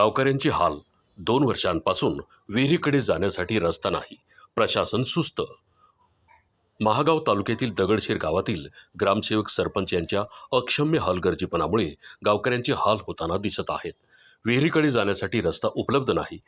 गावकऱ्यांची हाल दोन वर्षांपासून विहिरीकडे जाण्यासाठी रस्ता नाही. प्रशासन सुस्त. महागाव तालुक्यातील दगडशेर गावातील ग्रामसेवक सरपंच यांच्या अक्षम्य हलगर्जीपणामुळे गावकऱ्यांचे हाल होताना दिसत आहेत. विहिरीकडे जाण्यासाठी रस्ता उपलब्ध नाही.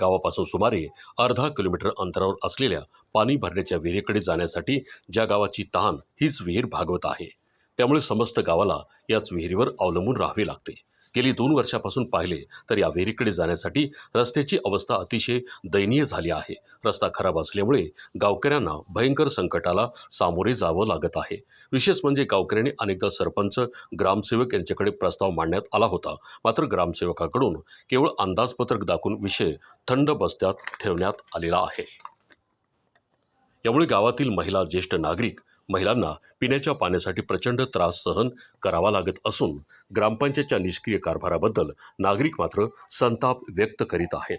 गावापासून सुमारे अर्धा किलोमीटर अंतरावर असलेल्या पाणी भरण्याच्या विहिरीकडे जाण्यासाठी ज्या गावाची तहान हीच विहीर भागवत आहे. त्यामुळे समस्त गावाला याच विहिरीवर अवलंबून राहावे लागते. गेली दोन वर्षापासून पाहिले तर या विहिरीकडे जाण्यासाठी रस्त्याची अवस्था अतिशय दयनीय झाली आहे. रस्ता खराब असल्यामुळे गावकऱ्यांना भयंकर संकटाला सामोरे जावं लागत आहे. विशेष म्हणजे गावकऱ्यांनी अनेकदा सरपंच ग्रामसेवक यांच्याकडे प्रस्ताव मांडण्यात आला होता. मात्र ग्रामसेवकाकडून केवळ अंदाजपत्रक दाखवून विषय थंड बस्त्यात ठेवण्यात आलेला आहे. यामुळे गावातील महिला ज्येष्ठ नागरिक महिलांना पिण्याच्या पाण्यासाठी प्रचंड त्रास सहन करावा लागत असून ग्रामपंचायतच्या निष्क्रिय कारभाराबद्दल नागरिक मात्र संताप व्यक्त करीत आहेत.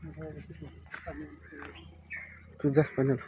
सारखंच तुझा पाण्याला